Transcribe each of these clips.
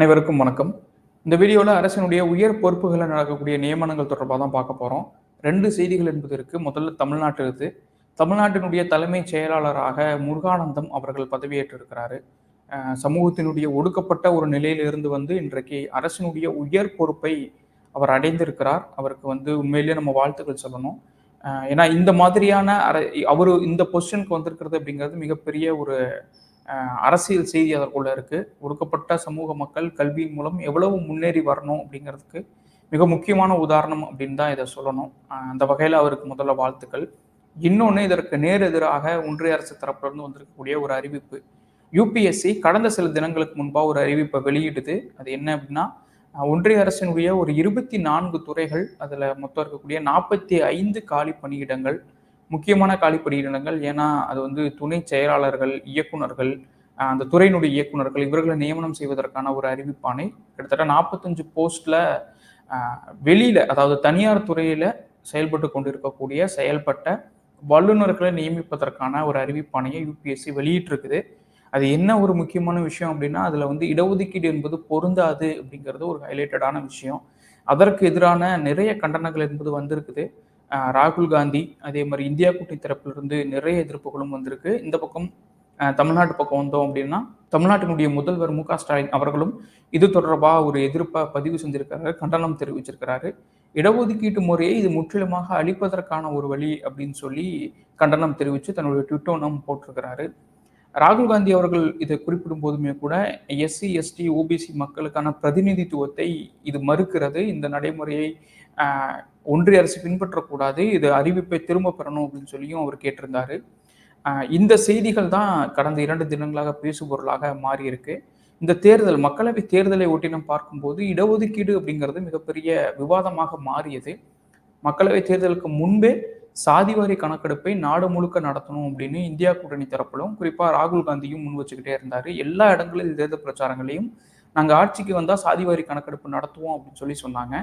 அனைவருக்கும் வணக்கம். இந்த வீடியோவில் அரசினுடைய உயர் பொறுப்புகளில் நடக்கக்கூடிய நியமனங்கள் தொடர்பாக தான் பார்க்க போகிறோம் ரெண்டு செய்திகள் என்பது இருக்குது முதல்ல தமிழ்நாட்டில் இருக்கு தமிழ்நாட்டினுடைய தலைமைச் செயலாளராக முருகானந்தம் அவர்கள் பதவியேற்றிருக்கிறாரு. சமூகத்தினுடைய ஒடுக்கப்பட்ட ஒரு நிலையிலிருந்து வந்து இன்றைக்கு அரசினுடைய உயர் பொறுப்பை அவர் அடைந்திருக்கிறார். அவருக்கு வந்து உண்மையிலேயே நம்ம வாழ்த்துக்கள் சொல்லணும். ஏன்னா இந்த மாதிரியான அரை அவர் இந்த பொசிஷனுக்கு வந்திருக்கிறது அப்படிங்கிறது மிகப்பெரிய ஒரு அரசியல் செய்தி அதற்குள்ளே இருக்குது ஒடுக்கப்பட்ட சமூக மக்கள் கல்வியின் மூலம் எவ்வளவு முன்னேறி வரணும் அப்படிங்கிறதுக்கு மிக முக்கியமான உதாரணம் அப்படின்னு தான் இதை சொல்லணும். அந்த வகையில் அவருக்கு முதல்ல வாழ்த்துக்கள். இன்னொன்று இதற்கு நேர் எதிராக ஒன்றிய அரசு தரப்பிலிருந்து வந்திருக்கக்கூடிய ஒரு அறிவிப்பு. யூபிஎஸ்சி கடந்த சில தினங்களுக்கு முன்பாக ஒரு அறிவிப்பை வெளியிடுது அது என்ன அப்படின்னா ஒன்றிய அரசினுடைய ஒரு இருபத்தி நான்கு துறைகள் அதில் மொத்தம் இருக்கக்கூடிய நாற்பத்தி ஐந்து காலி பணியிடங்கள் முக்கியமான காலி பணியிடங்கள். ஏன்னா அது வந்து துணை செயலாளர்கள் இயக்குனர்கள் அந்த துறையினுடைய இயக்குனர்கள் இவர்களை நியமனம் செய்வதற்கான ஒரு அறிவிப்பாணை. கிட்டத்தட்ட நாற்பத்தஞ்சு போஸ்ட்ல வெளியில அதாவது தனியார் துறையில செயல்பட்டு கொண்டிருக்கக்கூடிய செயல்பட்ட வல்லுநர்களை நியமிப்பதற்கான ஒரு அறிவிப்பானையை யூபிஎஸ்சி வெளியிட்டிருக்குது. அது என்ன ஒரு முக்கியமான விஷயம் அப்படின்னா அதுல வந்து இடஒதுக்கீடு என்பது பொருந்தாது அப்படிங்கிறது ஒரு ஹைலைட்டடான விஷயம். அதற்கு எதிரான நிறைய கண்டனங்கள் என்பது வந்திருக்குது. ராகுல் காந்தி அதே மாதிரி இந்தியா கூட்டணி தரப்பிலிருந்து நிறைய எதிர்ப்புகளும் வந்திருக்கு. இந்த பக்கம் தமிழ்நாட்டு பக்கம் வந்தோம் அப்படின்னா தமிழ்நாட்டினுடைய முதல்வர் மு க ஸ்டாலின் அவர்களும் இது தொடர்பாக ஒரு எதிர்ப்பை பதிவு செஞ்சிருக்கிறாரு கண்டனம் தெரிவிச்சிருக்கிறாரு. இடஒதுக்கீட்டு முறையை இது முற்றிலுமாக அழிப்பதற்கான ஒரு வழி அப்படின்னு சொல்லி கண்டனம் தெரிவித்து தன்னுடைய ட்விட்டோனம் போட்டிருக்கிறாரு. ராகுல் காந்தி அவர்கள் இதை குறிப்பிடும் போதுமே கூட எஸ்சி எஸ்டி ஓபிசி மக்களுக்கான பிரதிநிதித்துவத்தை இது மறுக்கிறது. இந்த நடைமுறையை ஒன்றிய அரசு பின்பற்றக்கூடாது. இது அறிவிப்பை திரும்ப பெறணும் அப்படின்னு சொல்லியும் அவர் கேட்டிருந்தாரு. இந்த செய்திகள் தான் கடந்த இரண்டு தினங்களாக பேசுபொருளாக மாறியிருக்கு. இந்த தேர்தல் மக்களவை தேர்தலை ஒட்டி நாம் பார்க்கும்போது இடஒதுக்கீடு அப்படிங்கிறது மிகப்பெரிய விவாதமாக மாறியது. மக்களவை தேர்தலுக்கு முன்பே சாதிவாரி கணக்கெடுப்பை நாடு முழுக்க நடத்தணும் அப்படின்னு இந்தியா கூட்டணி தரப்பிலும் குறிப்பாக ராகுல் காந்தியும் முன் வச்சுக்கிட்டே இருந்தார். எல்லா இடங்களிலும் தேர்தல் பிரச்சாரங்களையும் நாங்கள் ஆட்சிக்கு வந்தால் சாதிவாரி கணக்கெடுப்பு நடத்துவோம் அப்படின்னு சொல்லி சொன்னாங்க.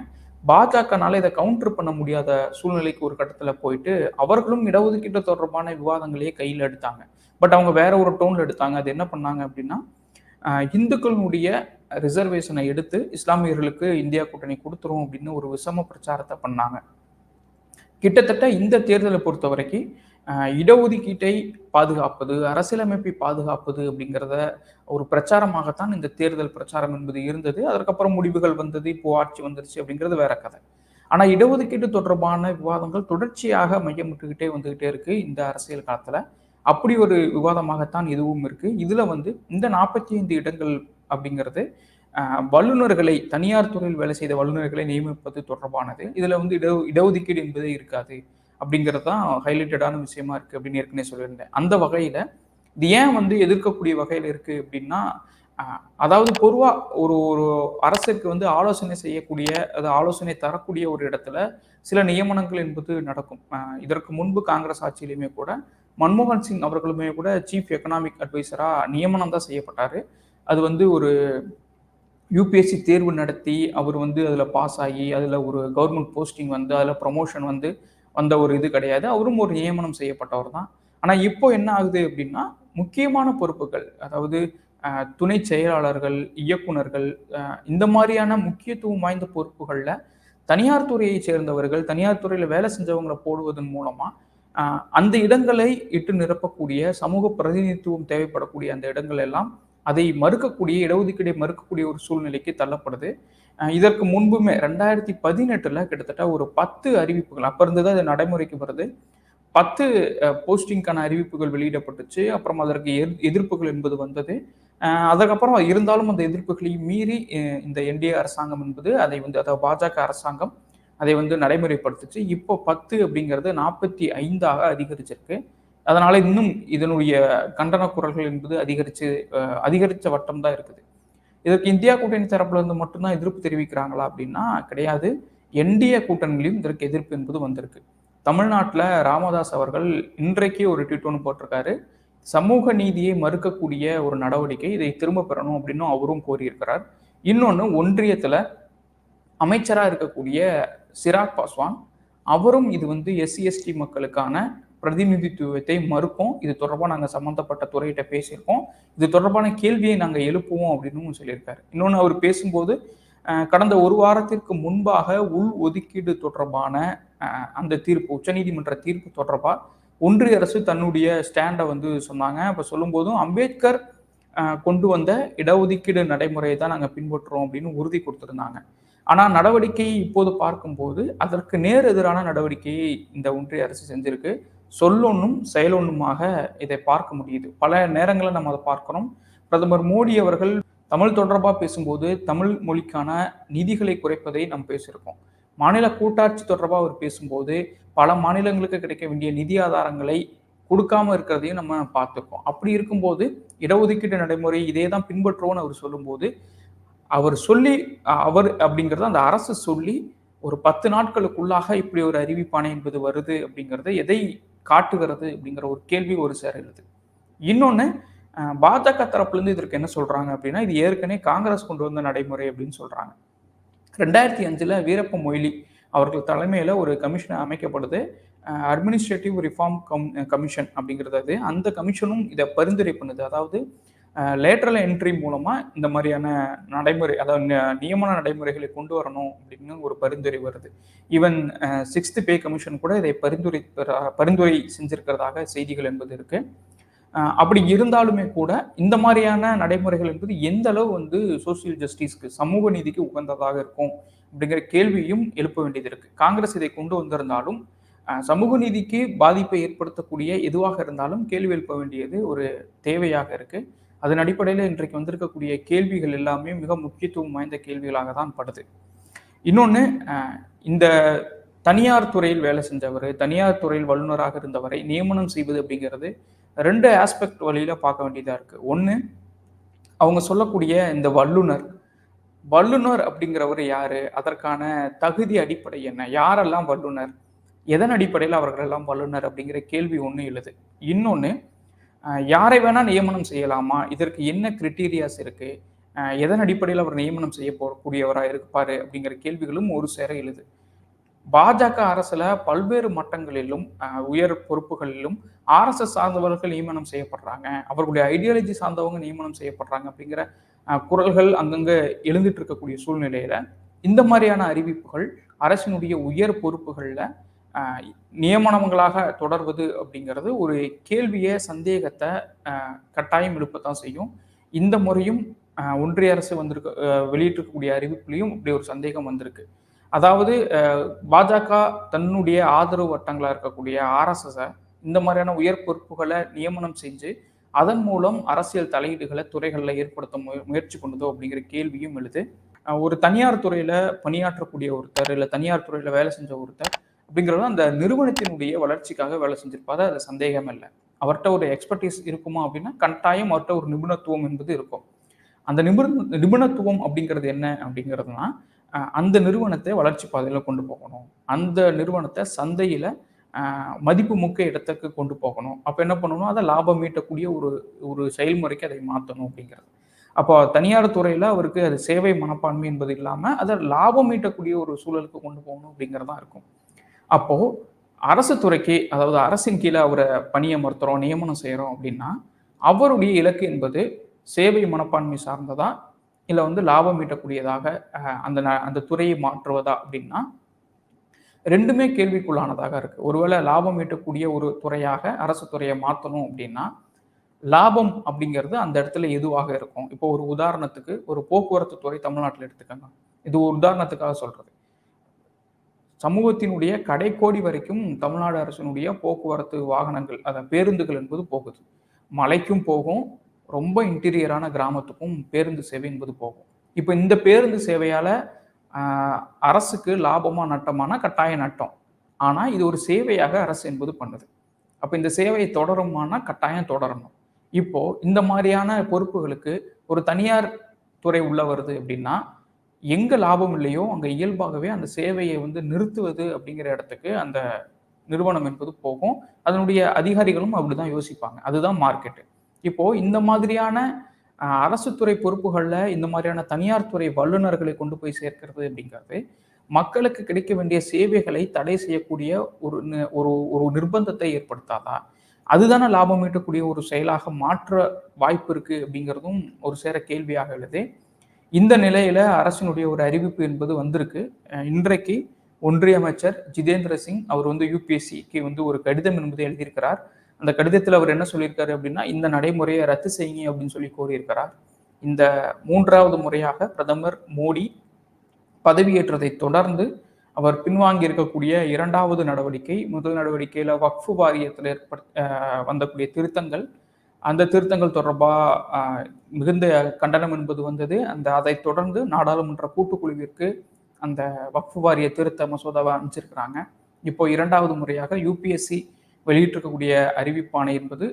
பாஜகனால இதை கவுண்டர் பண்ண முடியாத சூழ்நிலைக்கு ஒரு கட்டத்தில் போயிட்டு அவர்களும் இடஒதுக்கீட்டு தொடர்பான விவாதங்களையே கையில் எடுத்தாங்க. பட் அவங்க வேற ஒரு டோன்ல எடுத்தாங்க. அது என்ன பண்ணாங்க அப்படின்னா இந்துக்களுடைய ரிசர்வேஷனை எடுத்து இஸ்லாமியர்களுக்கு இந்தியா கூட்டணி கொடுத்துரும் அப்படின்னு ஒரு விஷம பிரச்சாரத்தை பண்ணாங்க. கிட்டத்தட்ட இந்த தேர்தலை பொறுத்த வரைக்கும் இடஒதுக்கீட்டை பாதுகாப்பது அரசியலமைப்பை பாதுகாப்பது அப்படிங்கிறத ஒரு பிரச்சாரமாகத்தான் இந்த தேர்தல் பிரச்சாரம் என்பது இருந்தது. அதற்கப்புறம் முடிவுகள் வந்தது இப்போ ஆட்சி வந்துருச்சு அப்படிங்கிறது வேற கதை. ஆனால் இடஒதுக்கீடு தொடர்பான விவாதங்கள் தொடர்ச்சியாக மையமிட்டுக்கிட்டே வந்துகிட்டே இருக்கு இந்த அரசியல் காலத்தில். அப்படி ஒரு விவாதமாகத்தான் இதுவும் இருக்கு. இதுல வந்து இந்த நாற்பத்தி ஐந்து இடங்கள் அப்படிங்கிறது வல்லுநர்களை தனியார் துறையில் வேலை செய்த வல்லுநர்களை நியமிப்பது தொடர்பானது. இதில் வந்து இட இடஒதுக்கீடு என்பதே இருக்காது அப்படிங்கிறது தான் ஹைலைட்டடான விஷயமா இருக்குது அப்படின்னு ஏற்கனவே சொல்லியிருந்தேன். அந்த வகையில் இது ஏன் வந்து எதிர்க்கக்கூடிய வகையில் இருக்குது அப்படின்னா அதாவது பொதுவாக ஒரு ஒரு அரசுக்கு வந்து ஆலோசனை செய்யக்கூடிய அது ஆலோசனை தரக்கூடிய ஒரு இடத்துல சில நியமனங்கள் என்பது நடக்கும். இதற்கு முன்பு காங்கிரஸ் ஆட்சியிலுமே கூட மன்மோகன் சிங் அவர்களுமே கூட சீஃப் எக்கனாமிக் அட்வைசராக நியமனம் தான் செய்யப்பட்டார். அது வந்து ஒரு யூபிஎஸ்சி தேர்வு நடத்தி அவர் வந்து அதில் பாஸ் ஆகி அதில் ஒரு கவர்மெண்ட் போஸ்டிங் வந்து அதில் ப்ரமோஷன் வந்து வந்த ஒரு இது கிடையாது. அவரும் ஒரு நியமனம் செய்யப்பட்டவர் தான். ஆனால் இப்போ என்ன ஆகுது அப்படின்னா முக்கியமான பொறுப்புகள் அதாவது துணை செயலாளர்கள் இயக்குனர்கள் இந்த மாதிரியான முக்கியத்துவம் வாய்ந்த பொறுப்புகளில் தனியார் துறையை சேர்ந்தவர்கள் தனியார் துறையில் வேலை செஞ்சவங்களை போடுவதன் மூலமாக அந்த இடங்களை இட்டு நிரப்பக்கூடிய சமூக பிரதிநிதித்துவம் தேவைப்படக்கூடிய அந்த இடங்கள் எல்லாம் அதை மறுக்கக்கூடிய இடஒதுக்கீடை மறுக்கக்கூடிய ஒரு சூழ்நிலைக்கு தள்ளப்படுது. இதற்கு முன்புமே ரெண்டாயிரத்தி பதினெட்டுல கிட்டத்தட்ட ஒரு பத்து அறிவிப்புகள் அப்ப இருந்து தான் இது நடைமுறைக்கு வருது. பத்து போஸ்டிங்கான அறிவிப்புகள் வெளியிடப்பட்டுச்சு. அப்புறம் அதற்கு எதிர்- எதிர்ப்புகள் என்பது வந்தது. அதுக்கப்புறம் இருந்தாலும் அந்த எதிர்ப்புகளையும் மீறி இந்த என்டிஏ அரசாங்கம் என்பது அதை வந்து அதாவது பாஜக அரசாங்கம் அதை வந்து நடைமுறைப்படுத்துச்சு. இப்போ பத்து அப்படிங்கிறது நாற்பத்தி ஐந்தாக அதிகரிச்சிருக்கு. அதனால இன்னும் இதனுடைய கண்டன குரல்கள் என்பது அதிகரிச்சு அதிகரித்த வட்டம் தான் இருக்குது. இதற்கு இந்தியா கூட்டணி தரப்புல இருந்து மட்டும்தான் எதிர்ப்பு தெரிவிக்கிறாங்களா அப்படின்னா கிடையாது. என்டிஏ கூட்டணியிலும் இதற்கு எதிர்ப்பு என்பது வந்திருக்கு. தமிழ்நாட்டில் ராமதாஸ் அவர்கள் இன்றைக்கே ஒரு ட்வீட் ஒன்று போட்டிருக்காரு. சமூக நீதியை மறுக்கக்கூடிய ஒரு நடவடிக்கை இதை திரும்ப பெறணும் அப்படின்னும் அவரும் கோரியிருக்கிறார். இன்னொன்று ஒன்றியத்தில் அமைச்சராக இருக்கக்கூடிய சிராக் பாஸ்வான் அவரும் இது வந்து எஸ்சி எஸ்டி மக்களுக்கான பிரதிநிதித்துவத்தை மறுப்போம் இது தொடர்பாக நாங்கள் சம்மந்தப்பட்ட துறையிட்ட பேசியிருக்கோம். இது தொடர்பான கேள்வியை நாங்கள் எழுப்புவோம் அப்படின்னு சொல்லியிருக்காரு. இன்னொன்று அவர் பேசும்போது கடந்த ஒரு வாரத்திற்கு முன்பாக உள் ஒதுக்கீடு தொடர்பான அந்த தீர்ப்பு உச்சநீதிமன்ற தீர்ப்பு தொடர்பாக ஒன்றிய அரசு தன்னுடைய ஸ்டாண்டை வந்து சொன்னாங்க. அப்போ சொல்லும்போதும் அம்பேத்கர் கொண்டு வந்த இடஒதுக்கீடு நடைமுறையை தான் நாங்கள் பின்பற்றுறோம் அப்படின்னு உறுதி கொடுத்துருந்தாங்க. ஆனால் நடவடிக்கையை இப்போது பார்க்கும்போது அதற்கு நேர் எதிரான நடவடிக்கையை இந்த ஒன்றிய அரசு செஞ்சிருக்கு. சொல்லொன்னும் செயலொன்னுமாக இதை பார்க்க முடியுது. பல நேரங்களில் நம்ம அதை பார்க்கிறோம். பிரதமர் மோடி அவர்கள் தமிழ் தொடர்பாக பேசும்போது தமிழ் மொழிக்கான நிதிகளை குறைப்பதை நாம் பேசியிருக்கோம். மாநில கூட்டாட்சி தொடர்பாக அவர் பேசும்போது பல மாநிலங்களுக்கு கிடைக்க வேண்டிய நிதி ஆதாரங்களை கொடுக்காம இருக்கிறதையும் நம்ம பார்த்துருக்கோம். அப்படி இருக்கும்போது இடஒதுக்கீட்டு நடைமுறை இதே தான் பின்பற்றுவோம்னு அவர் சொல்லும்போது அவர் சொல்லி அவர் அப்படிங்கிறத அந்த அரசு சொல்லி ஒரு பத்து நாட்களுக்குள்ளாக இப்படி ஒரு அறிவிப்பானை என்பது வருது அப்படிங்கிறத எதை காட்டுகிறது அப்படிங்கிற ஒரு கேள்வி ஒரு சேர் எழுது. இன்னொன்று பாஜக தரப்புலேருந்து இதற்கு என்ன சொல்கிறாங்க அப்படின்னா இது ஏற்கனவே காங்கிரஸ் கொண்டு வந்த நடைமுறை அப்படின்னு சொல்கிறாங்க ரெண்டாயிரத்தி அஞ்சில் வீரப்ப மொய்லி அவர்கள் தலைமையில் ஒரு கமிஷன் அமைக்கப்படுது. அட்மினிஸ்ட்ரேட்டிவ் ரிஃபார்ம் கம் கமிஷன் அப்படிங்கிறது அது. அந்த கமிஷனும் இதை பரிந்துரை பண்ணுது. அதாவது லேட்டரல் என்ட்ரி மூலமாக இந்த மாதிரியான நடைமுறை அதாவது நியமன நடைமுறைகளை கொண்டு வரணும் அப்படின்னு ஒரு பரிந்துரை வருது. ஈவன் சிக்ஸ்த்து பே கமிஷன் கூட இதை பரிந்துரை பரிந்துரை செஞ்சிருக்கிறதாக செய்திகள் என்பது இருக்கு. அப்படி இருந்தாலுமே கூட இந்த மாதிரியான நடைமுறைகள் என்பது எந்த அளவு வந்து சோசியல் ஜஸ்டிஸ்க்கு சமூக நீதிக்கு உகந்ததாக இருக்கும் அப்படிங்கிற கேள்வியும் எழுப்ப வேண்டியது இருக்கு. காங்கிரஸ் இதை கொண்டு வந்திருந்தாலும் சமூக நீதிக்கு பாதிப்பை ஏற்படுத்தக்கூடிய எதுவாக இருந்தாலும் கேள்வி எழுப்ப வேண்டியது ஒரு தேவையாக இருக்குது அதன் அடிப்படையில் இன்றைக்கு வந்திருக்கக்கூடிய கேள்விகள் எல்லாமே மிக முக்கியத்துவம் வாய்ந்த கேள்விகளாக தான் படுது இன்னொன்று இந்த தனியார் துறையில் வேலை செஞ்சவர் தனியார் துறையில் வல்லுநராக இருந்தவரை நியமனம் செய்வது அப்படிங்கிறது ரெண்டு ஆஸ்பெக்ட் வழியில் பார்க்க வேண்டியதாக இருக்குது ஒன்று அவங்க சொல்லக்கூடிய இந்த வல்லுனர் வல்லுனர் அப்படிங்கிறவர் யார் அதற்கான தகுதி அடிப்படை என்ன யாரெல்லாம் வல்லுனர் எதன் அடிப்படையில் அவர்களெல்லாம் வல்லுநர் வல்லுனர் அப்படிங்கிற கேள்வி ஒன்று எழுது. இன்னொன்று யாரை வேணால் நியமனம் செய்யலாமா? இதற்கு என்ன கிரிட்டீரியாஸ் இருக்குது எதன் அடிப்படையில் அவர் நியமனம் செய்ய போகக்கூடியவராக இருப்பார்? அப்படிங்கிற கேள்விகளும் ஒரு சேர எழுது. பாஜக அரசுல பல்வேறு மட்டங்களிலும் உயர் பொறுப்புகளிலும் ஆர்எஸ்எஸ் சார்ந்தவர்கள் நியமனம் செய்யப்படுறாங்க. அவர்களுடைய ஐடியாலஜி சார்ந்தவங்க நியமனம் செய்யப்படுறாங்க அப்படிங்கிற குரல்கள் அங்கங்கே எழுந்துட்டு இருக்கக்கூடிய சூழ்நிலையில இந்த மாதிரியான அறிவிப்புகள் அரசினுடைய உயர் பொறுப்புகளில் நியமனங்களாக தொடர்வது அப்படிங்கிறது ஒரு கேள்வியை சந்தேகத்தை கட்டாயம் எழுப்பத்தான் செய்யும். இந்த முறையும் ஒன்றிய அரசு வந்திருக்க வெளியிட்டிருக்கக்கூடிய அறிவிப்புலையும் இப்படி ஒரு சந்தேகம் வந்திருக்கு. அதாவது பாஜக தன்னுடைய ஆதரவு வட்டங்களாக இருக்கக்கூடிய ஆர்எஸ்எஸை இந்த மாதிரியான உயர் பொறுப்புகளை நியமனம் செஞ்சு அதன் மூலம் அரசியல் தலையீடுகளை துறைகளில் ஏற்படுத்த முயற்சி கொண்டதோ அப்படிங்கிற கேள்வியும் எழுது. ஒரு தனியார் துறையில் பணியாற்றக்கூடிய ஒருத்தர் இல்லை தனியார் துறையில் வேலை செஞ்ச ஒருத்தர் அப்படிங்கிறது அந்த நிறுவனத்தினுடைய வளர்ச்சிக்காக வேலை செஞ்சிருப்பாரு அது சந்தேகம் இல்லை. அவர்கிட்ட ஒரு எக்ஸ்பர்டீஸ் இருக்குமா அப்படின்னா கட்டாயம் அவர்கிட்ட ஒரு நிபுணத்துவம் என்பது இருக்கும். அந்த நிபுண நிபுணத்துவம் அப்படிங்கிறது என்ன அப்படிங்கிறதுனா அந்த நிறுவனத்தை வளர்ச்சி பாதையில் கொண்டு போகணும். அந்த நிறுவனத்தை சந்தையில் மதிப்பு முக்க இடத்துக்கு கொண்டு போகணும். அப்போ என்ன பண்ணணும்? அதை லாபம் மீட்டக்கூடிய ஒரு ஒரு செயல்முறைக்கு அதை மாற்றணும் அப்படிங்கிறது. அப்போ தனியார் துறையில் அவருக்கு அது சேவை மனப்பான்மை என்பது இல்லாமல் அதை லாபம் ஈட்டக்கூடிய ஒரு சூழலுக்கு கொண்டு போகணும் அப்படிங்கிறதான் இருக்கும். அப்போது அரசு துறைக்கு அதாவது அரசின் கீழே அவரை பணியமர்த்துறோம் நியமனம் செய்கிறோம் அப்படின்னா அவருடைய இலக்கு என்பது சேவை மனப்பான்மை சார்ந்ததா இல்லை வந்து லாபம் ஈட்டக்கூடியதாக அந்த அந்த துறையை மாற்றுவதா அப்படின்னா ரெண்டுமே கேள்விக்குள்ளானதாக இருக்கு. ஒருவேளை லாபம் ஈட்டக்கூடிய ஒரு துறையாக அரசு துறையை மாற்றணும் அப்படின்னா லாபம் அப்படிங்கிறது அந்த இடத்துல எதுவாக இருக்கும்? இப்போ ஒரு உதாரணத்துக்கு ஒரு போக்குவரத்து துறை தமிழ்நாட்டில் எடுத்துக்கோங்க. இது ஒரு உதாரணத்துக்காக சொல்றது. சமூகத்தினுடைய கடைக்கோடி வரைக்கும் தமிழ்நாடு அரசினுடைய போக்குவரத்து வாகனங்கள் அதை பேருந்துகள் என்பது போகுது. மலைக்கும் போகும் ரொம்ப இன்டீரியரான கிராமத்துக்கும் பேருந்து சேவை என்பது போகும். இப்போ இந்த பேருந்து சேவையால் அரசுக்கு லாபமாக நட்டமான கட்டாய நட்டம். ஆனால் இது ஒரு சேவையாக அரசு என்பது பண்ணுது. அப்போ இந்த சேவையை தொடருமானா கட்டாயம் தொடரணும். இப்போ இந்த மாதிரியான பொறுப்புகளுக்கு ஒரு தனியார் துறை உள்ள வருது அப்படின்னா எங்கே லாபம் இல்லையோ அங்கே இயல்பாகவே அந்த சேவையை வந்து நிறுத்துவது அப்படிங்கிற இடத்துக்கு அந்த நிறுவனம் என்பது போகும். அதனுடைய அதிகாரிகளும் அப்படிதான் யோசிப்பாங்க. அதுதான் மார்க்கெட்டு இப்போ இந்த மாதிரியான அரசு துறை பொறுப்புகளில் இந்த மாதிரியான தனியார் துறை வல்லுநர்களை கொண்டு போய் சேர்க்கிறது அப்படிங்கிறது மக்களுக்கு கிடைக்க வேண்டிய சேவைகளை தடை செய்யக்கூடிய ஒரு ஒரு ஒரு நிர்பந்தத்தை ஏற்படுத்தாதா? அதுதானே லாபம் ஈட்டக்கூடிய ஒரு செயலாக மாற்ற வாய்ப்பு இருக்கு அப்படிங்கிறதும் ஒரு சேர கேள்வியாக எழுது இந்த நிலையில அரசினுடைய ஒரு அறிவிப்பு என்பது வந்திருக்கு. இன்றைக்கு ஒன்றிய அமைச்சர் ஜிதேந்திர சிங் அவர் வந்து யூபிஎஸ்சிக்கு வந்து ஒரு கடிதம் என்பதை எழுதியிருக்கிறார். அந்த கடிதத்தில் அவர் என்ன சொல்லியிருக்காரு அப்படின்னா இந்த நடைமுறையை ரத்து செய்யுங்க அப்படின்னு சொல்லி கோரியிருக்கிறார் இந்த மூன்றாவது முறையாக பிரதமர் மோடி பதவியேற்றதை தொடர்ந்து அவர் பின்வாங்கி இருக்கக்கூடிய இரண்டாவது நடவடிக்கை முதல் நடவடிக்கையில் வக்ஃபு வாரியத்தில் ஏற்பட் வந்தக்கூடிய திருத்தங்கள் அந்த திருத்தங்கள் தொடர்பாக மிகுந்த கண்டனம் என்பது வந்தது. அந்த அதை தொடர்ந்து நாடாளுமன்ற கூட்டுக்குழுவிற்கு அந்த வக்ஃபு வாரிய திருத்த மசோதாவை அனுப்பிச்சிருக்கிறாங்க. இப்போ இரண்டாவது முறையாக யூபிஎஸ்சி வெளியிட்டிருக்கக்கூடிய அறிவிப்பாணை என்பது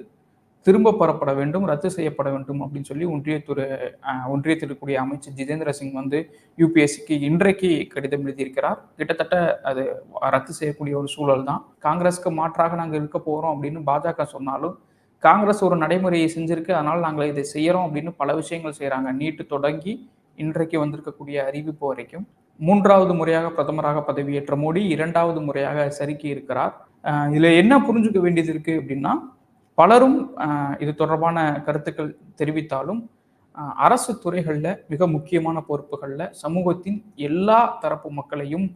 திரும்ப பெறப்பட வேண்டும் ரத்து செய்யப்பட வேண்டும் அப்படின்னு சொல்லி ஒன்றியத்துறை அஹ், ஒன்றியத்தில் இருக்கக்கூடிய அமைச்சர் ஜிதேந்திர சிங் வந்து யூபிஎஸ்சிக்கு இன்றைக்கு கடிதம் எழுதியிருக்கிறார். கிட்டத்தட்ட அது ரத்து செய்யக்கூடிய ஒரு சூழல் தான் காங்கிரஸ்க்கு மாற்றாக நாங்கள் இருக்க போகிறோம் அப்படின்னு பாஜக சொன்னாலும் காங்கிரஸ் ஒரு நடைமுறையை செஞ்சிருக்கு. அதனால் நாங்கள் இதை செய்கிறோம் அப்படின்னு பல விஷயங்கள் செய்கிறாங்க நீட்டு தொடங்கி இன்றைக்கு வந்திருக்கக்கூடிய அறிவிப்பு வரைக்கும். மூன்றாவது முறையாக பிரதமராக பதவியேற்ற மோடி இரண்டாவது முறையாக சறுக்கி இருக்கிறார். இதில் என்ன புரிஞ்சுக்க வேண்டியது இருக்கு அப்படின்னா பலரும் இது தொடர்பான கருத்துக்கள் தெரிவித்தாலும் அரசு துறைகளில் மிக முக்கியமான பொறுப்புகளில் சமூகத்தின் எல்லா தரப்பு மக்களையும்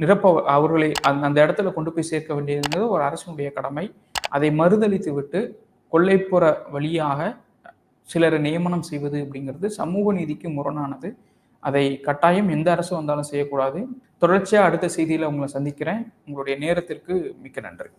நிரப்ப அவர்களை அந்த அந்த இடத்துல கொண்டு போய் சேர்க்க வேண்டியது ஒரு அரசினுடைய கடமை. அதை மறுதளித்து விட்டு கொள்ளைப்புற வழியாக சிலரை நியமனம் செய்வது அப்படிங்கிறது சமூக நீதிக்கு முரணானது. அதை கட்டாயம் எந்த அரசு வந்தாலும் செய்யக்கூடாது. தொடர்ச்சியாக அடுத்த செய்தியில் உங்களை சந்திக்கிறேன். உங்களுடைய நேரத்திற்கு மிக்க நன்றி.